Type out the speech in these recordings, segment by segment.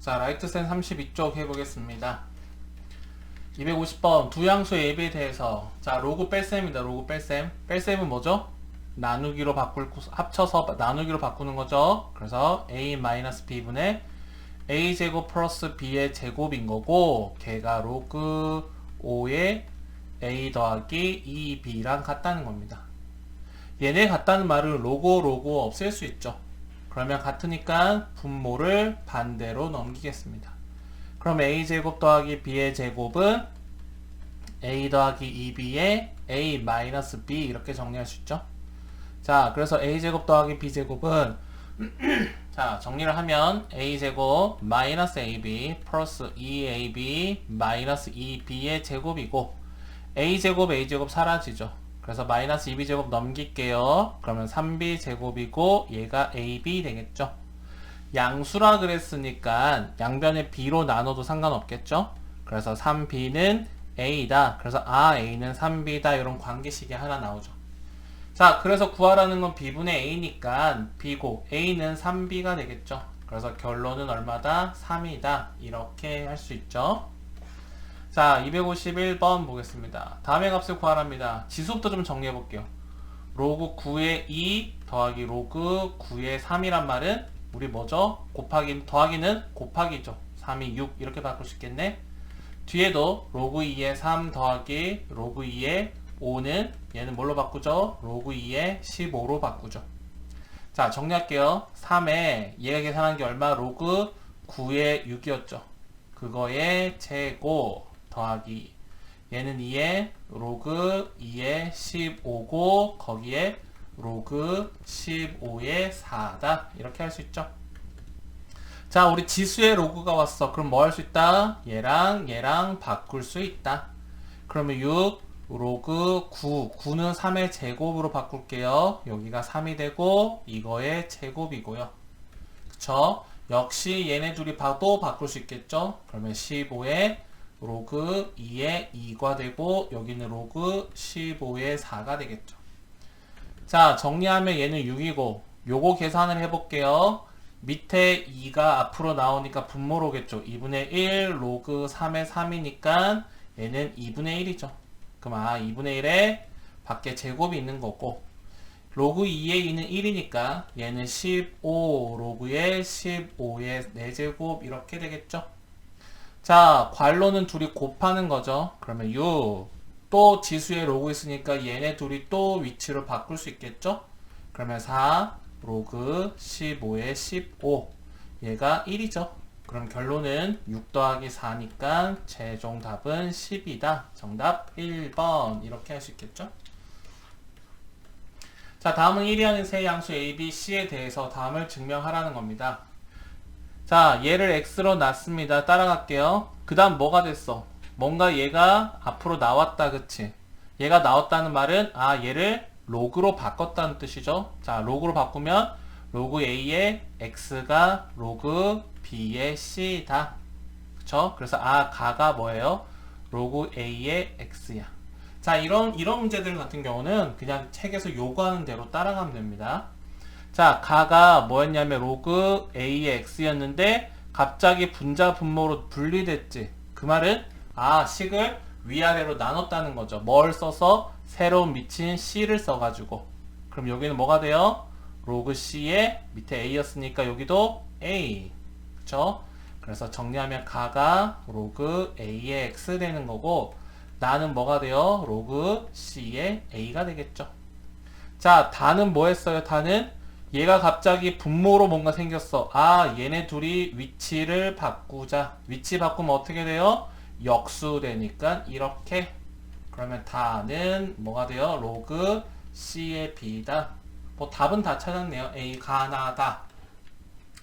자, 라이트센 32쪽 해보겠습니다. 250번 두 양수 AB에 대해서 자, 로그 뺄셈입니다. 로그 뺄셈. 뺄셈은 뭐죠? 나누기로 바꿀 합쳐서 나누기로 바꾸는 거죠. 그래서 a-b분의 a제곱 플러스 b의 제곱인 거고 걔가 로그 5의 a 더하기 2b랑 같다는 겁니다. 얘네 같다는 말은 로고 로고 없앨 수 있죠. 그러면 같으니까 분모를 반대로 넘기겠습니다. 그럼 a제곱 더하기 b의 제곱은 a 더하기 2b의 a 마이너스 b 이렇게 정리할 수 있죠. 자, 그래서 a제곱 더하기 b제곱은 자, 정리를 하면 a제곱 마이너스 ab 플러스 2ab 마이너스 2b의 제곱이고 a제곱 a제곱 사라지죠. 그래서 마이너스 2b제곱 넘길게요. 그러면 3b제곱이고 얘가 ab 되겠죠. 양수라 그랬으니까 양변에 b로 나눠도 상관없겠죠. 그래서 3b는 a다. 그래서 아 a는 3b다. 이런 관계식이 하나 나오죠. 자, 그래서 구하라는 건 b분의 a니까 b고 a는 3b가 되겠죠. 그래서 결론은 얼마다? 3이다. 이렇게 할 수 있죠. 자, 251번 보겠습니다. 다음의 값을 구하랍니다. 지수부터 좀 정리해 볼게요. 로그 9의 2 더하기 로그 9의 3이란 말은 우리 뭐죠? 곱하기 더하기는 곱하기죠. 3이 6 이렇게 바꿀 수 있겠네. 뒤에도 로그 2의 3 더하기 로그 2의 5는 얘는 뭘로 바꾸죠? 로그 2의 15로 바꾸죠. 자, 정리할게요. 3에 얘가 계산한 게 얼마? 로그 9의 6이었죠. 그거의 제곱 더하기. 얘는 2에 로그 2의 15고 거기에 로그 15의 4다. 이렇게 할 수 있죠? 자 우리 지수의 로그가 왔어. 그럼 뭐 할 수 있다? 얘랑 얘랑 바꿀 수 있다. 그러면 6 로그 9 9는 3의 제곱으로 바꿀게요. 여기가 3이 되고 이거의 제곱이고요. 그쵸? 역시 얘네 둘이 봐도 바꿀 수 있겠죠? 그러면 15의 로그 2의 2가 되고 여기는 로그 15의 4가 되겠죠. 자 정리하면 얘는 6이고 요거 계산을 해볼게요. 밑에 2가 앞으로 나오니까 분모로겠죠. 2분의 1 로그 3의 3이니까 얘는 2분의 1이죠. 그럼 아 2분의 1에 밖에 제곱이 있는 거고 로그 2에 2는 1이니까 얘는 15 로그의 15의 4제곱 이렇게 되겠죠. 자, 괄호는 둘이 곱하는 거죠. 그러면 6. 또 지수에 로그 있으니까 얘네 둘이 또 위치를 바꿀 수 있겠죠? 그러면 4 로그 15에 15. 얘가 1이죠. 그럼 결론은 6 더하기 4니까 최종 답은 10이다. 정답 1번. 이렇게 할 수 있겠죠? 자, 다음은 1위 하는 세 양수 A, B, C에 대해서 다음을 증명하라는 겁니다. 자, 얘를 x로 놨습니다. 따라갈게요. 그 다음 뭐가 됐어? 뭔가 얘가 앞으로 나왔다, 그치? 얘가 나왔다는 말은, 아, 얘를 로그로 바꿨다는 뜻이죠. 자, 로그로 바꾸면, 로그 a의 x가 로그 b의 c다. 그쵸? 그래서, 아, 가가 뭐예요? 로그 a의 x야. 자, 이런, 이런 문제들 같은 경우는 그냥 책에서 요구하는 대로 따라가면 됩니다. 자, 가가 뭐였냐면 로그 a의 x였는데 갑자기 분자 분모로 분리됐지. 그 말은 아 식을 위아래로 나눴다는 거죠. 뭘 써서 새로운 미친 c를 써가지고 그럼 여기는 뭐가 돼요? 로그 c의 밑에 a였으니까 여기도 a 그쵸? 그래서 정리하면 가가 로그 a의 x 되는 거고 나는 뭐가 돼요? 로그 c의 a가 되겠죠. 자, 다는 뭐 했어요? 다는 얘가 갑자기 분모로 뭔가 생겼어. 아, 얘네 둘이 위치를 바꾸자. 위치 바꾸면 어떻게 돼요? 역수 되니까 이렇게. 그러면 다는 뭐가 돼요? 로그 C의 B다. 뭐 답은 다 찾았네요. A 가나다.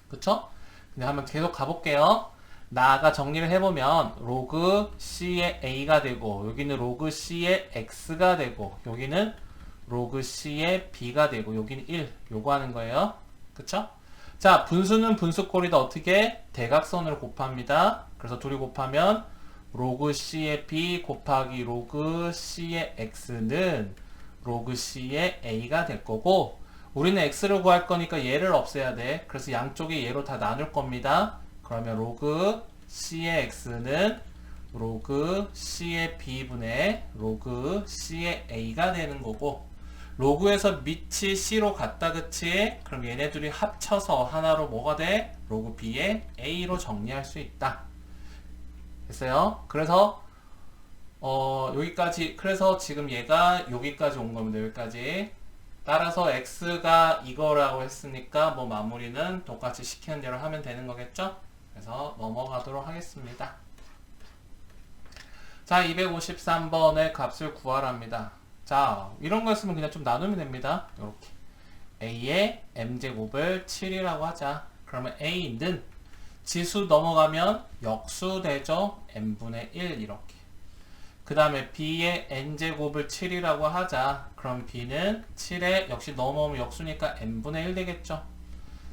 그쵸? 근데 한번 계속 가볼게요. 나가 정리를 해보면 로그 C의 A가 되고 여기는 로그 C의 X가 되고 여기는 로그 C의 B가 되고 여기는 1 요거 하는 거예요. 그쵸? 자 분수는 분수꼴이다 어떻게? 대각선을 곱합니다. 그래서 둘이 곱하면 로그 C의 B 곱하기 로그 C의 X는 로그 C의 A가 될 거고 우리는 X를 구할 거니까 얘를 없애야 돼. 그래서 양쪽에 얘로 다 나눌 겁니다. 그러면 로그 C의 X는 로그 C의 B분의 로그 C의 A가 되는 거고 로그에서 밑이 C로 같다 그치? 그럼 얘네 둘이 합쳐서 하나로 뭐가 돼? 로그 B의 A로 정리할 수 있다 됐어요? 그래서 어 여기까지 그래서 지금 얘가 여기까지 온 겁니다 여기까지 따라서 x가 이거라고 했으니까 뭐 마무리는 똑같이 시키는 대로 하면 되는 거겠죠? 그래서 넘어가도록 하겠습니다. 자, 253번의 값을 구하랍니다. 자, 이런 거였으면 그냥 좀 나누면 됩니다. 이렇게 a의 m제곱을 7이라고 하자. 그러면 a는 지수 넘어가면 역수 되죠? n분의 1 이렇게. 그 다음에 b의 n제곱을 7이라고 하자. 그럼 b는 7에 역시 넘어오면 역수니까 n분의 1 되겠죠.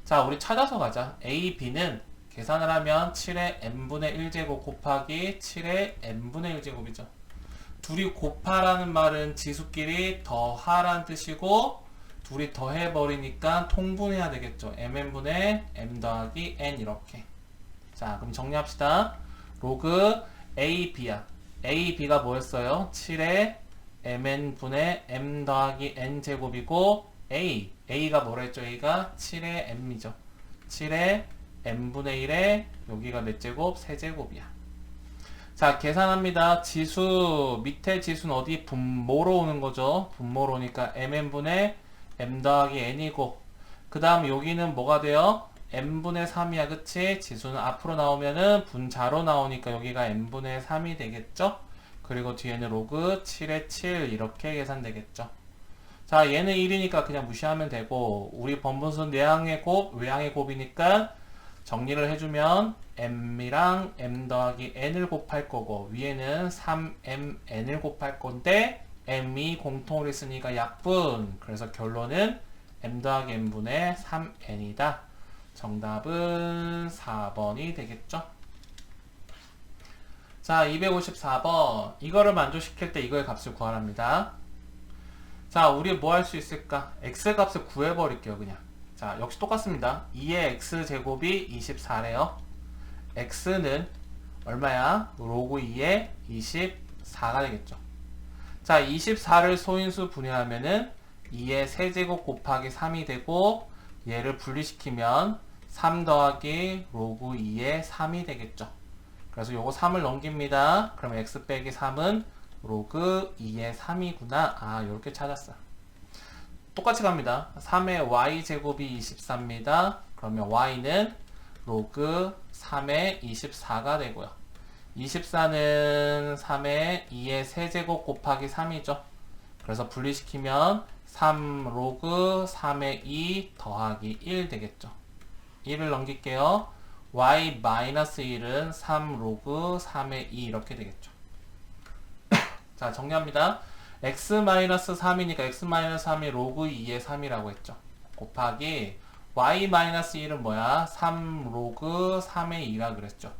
자, 우리 찾아서 가자. a, b는 계산을 하면 7의 n분의 1제곱 곱하기 7의 n분의 1제곱이죠. 둘이 곱하라는 말은 지수끼리 더하라는 뜻이고 둘이 더해버리니까 통분해야 되겠죠. mn분의 m 더하기 n 이렇게. 자, 그럼 정리합시다. 로그 a, b야. a, b가 뭐였어요? 7의 mn분의 m 더하기 n 제곱이고 a, a가 뭐라 했죠? a가 7의 m이죠. 7의 m분의 1에 여기가 몇 제곱? 세제곱이야. 자, 계산합니다. 지수, 밑에 지수는 어디? 분모로 오는 거죠. 분모로 오니까 mn분의 m 더하기 n이고 그 다음 여기는 뭐가 돼요? n분의 3이야 그치? 지수는 앞으로 나오면은 분자로 나오니까 여기가 n분의 3이 되겠죠? 그리고 뒤에는 로그 7의 7 이렇게 계산되겠죠? 자 얘는 1이니까 그냥 무시하면 되고 우리 번분수 내항의 곱, 외항의 곱이니까 정리를 해주면 m이랑 m 더하기 n을 곱할 거고 위에는 3mn을 곱할 건데 m이 공통으로 있으니까 약분. 그래서 결론은 m 더하기 n분의 3n이다. 정답은 4번이 되겠죠? 자 254번. 이거를 만족시킬 때 이거의 값을 구하랍니다. 자 우리 뭐 할 수 있을까? X 값을 구해버릴게요 그냥 자, 역시 똑같습니다. 2의 x제곱이 24래요. x는 얼마야? 로그 2의 24가 되겠죠. 자, 24를 소인수 분해하면은 2의 세제곱 곱하기 3이 되고 얘를 분리시키면 3 더하기 로그 2의 3이 되겠죠. 그래서 요거 3을 넘깁니다. 그럼 x 빼기 3은 로그 2의 3이구나. 아, 이렇게 찾았어. 똑같이 갑니다. 3의 y제곱이 24입니다. 그러면 y는 로그 3의 24가 되고요. 24는 3의 2의 세제곱 곱하기 3이죠. 그래서 분리시키면 3 로그 3의 2 더하기 1 되겠죠. 1을 넘길게요. y 마이너스 1은 3 로그 3의 2 이렇게 되겠죠. 자 정리합니다. X-3이니까 x-3이 로그 2의 3이라고 했죠. 곱하기 y-1은 뭐야? 3 로그 3의 2라 그랬죠.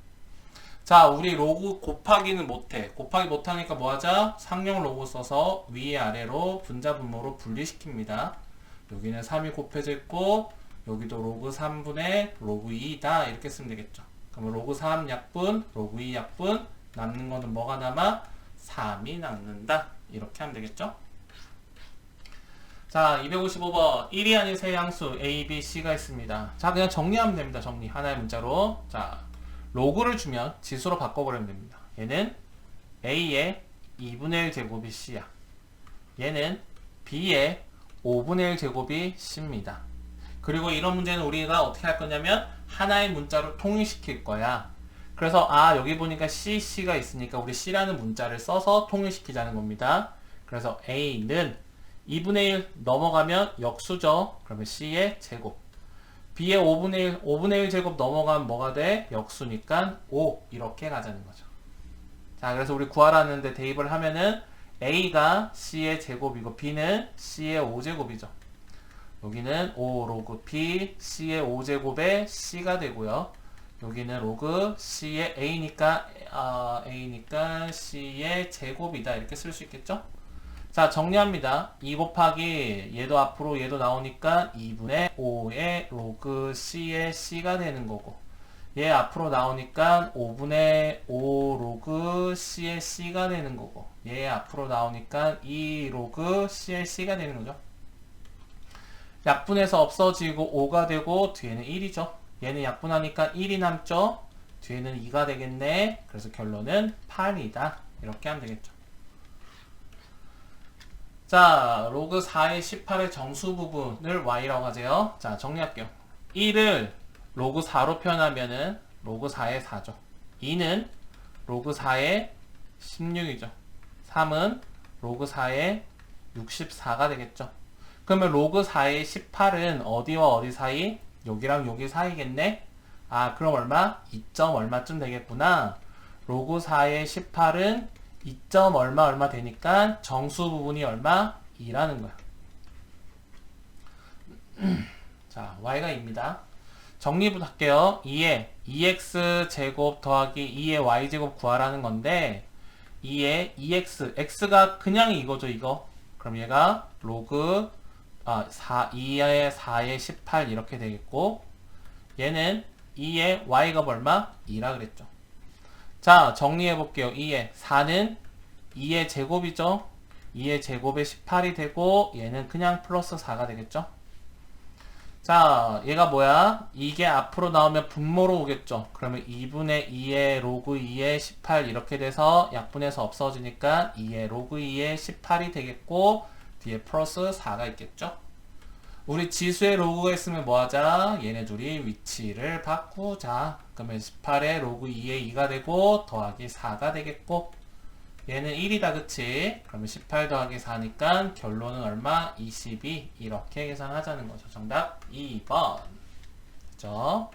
자, 우리 로그 곱하기는 못해. 곱하기 못하니까 뭐하자? 상용 로그 써서 위에 아래로 분자 분모로 분리시킵니다. 여기는 3이 곱해져 있고 여기도 로그 3분의 로그 2다 이렇게 쓰면 되겠죠. 그러면 로그 3 약분, 로그 2 약분 남는 거는 뭐가 남아? 3이 남는다. 이렇게 하면 되겠죠? 자, 255번 1이 아닌 세 양수 A, B, C가 있습니다. 자, 그냥 정리하면 됩니다. 정리. 하나의 문자로. 자, 로그를 주면 지수로 바꿔버리면 됩니다. 얘는 A의 2분의 1 제곱이 C야. 얘는 B의 5분의 1 제곱이 C입니다. 그리고 이런 문제는 우리가 어떻게 할 거냐면 하나의 문자로 통일시킬 거야. 그래서 아 여기 보니까 CC가 있으니까 우리 C라는 문자를 써서 통일시키자는 겁니다. 그래서 A는 2분의 1 넘어가면 역수죠. 그러면 C의 제곱. B의 5분의 1, 5분의 1 제곱 넘어가면 뭐가 돼? 역수니까 5 이렇게 가자는 거죠. 자 그래서 우리 구하라는데 대입을 하면은 A가 C의 제곱이고 B는 C의 5제곱이죠. 여기는 5 로그 P, C의 5제곱에 C가 되고요. 여기는 로그 C의 A니까 어, A니까 C의 제곱이다 이렇게 쓸 수 있겠죠? 자 정리합니다. 2 곱하기 얘도 앞으로 얘도 나오니까 2분의 5의 로그 C의 C가 되는 거고 얘 앞으로 나오니까 5분의 5 로그 C의 C가 되는 거고 얘 앞으로 나오니까 2 로그 C의 C가 되는 거죠. 약분해서 없어지고 5가 되고 뒤에는 1이죠. 얘는 약분하니까 1이 남죠. 뒤에는 2가 되겠네. 그래서 결론은 8이다. 이렇게 하면 되겠죠. 자, 로그 4의 18의 정수 부분을 y라고 하세요. 자, 정리할게요. 1을 로그 4로 표현하면은 로그 4의 4죠. 2는 로그 4의 16이죠. 3은 로그 4의 64가 되겠죠. 그러면 로그 4의 18은 어디와 어디 사이? 여기랑 여기 사이겠네? 아, 그럼 얼마? 2점 얼마쯤 되겠구나. 로그 4의 18은 2점 얼마 얼마 되니까 정수 부분이 얼마? 2라는 거야. 자, y가 2입니다. 정리부터 할게요. 2에 2x 제곱 더하기 2의 y 제곱 구하라는 건데 2에 2x x가 그냥 이거죠, 이거. 그럼 얘가 로그 아, 4, 2의 4의 18 이렇게 되겠고 얘는 2의 y가 얼마? 2라 그랬죠. 자, 정리해 볼게요. 2의 4는 2의 제곱이죠. 2의 제곱에 18이 되고 얘는 그냥 플러스 4가 되겠죠. 자, 얘가 뭐야? 이게 앞으로 나오면 분모로 오겠죠. 그러면 2분의 2의 로그 2의 18 이렇게 돼서 약분해서 없어지니까 2의 로그 2의 18이 되겠고 뒤에 플러스 4가 있겠죠. 우리 지수의 로그가 있으면 뭐 하자? 얘네 둘이 위치를 바꾸자. 그러면 18의 로그 2의 2가 되고 더하기 4가 되겠고 얘는 1이다 그치? 그러면 18 더하기 4니까 결론은 얼마? 22 이렇게 계산하자는 거죠. 정답 2번 그죠?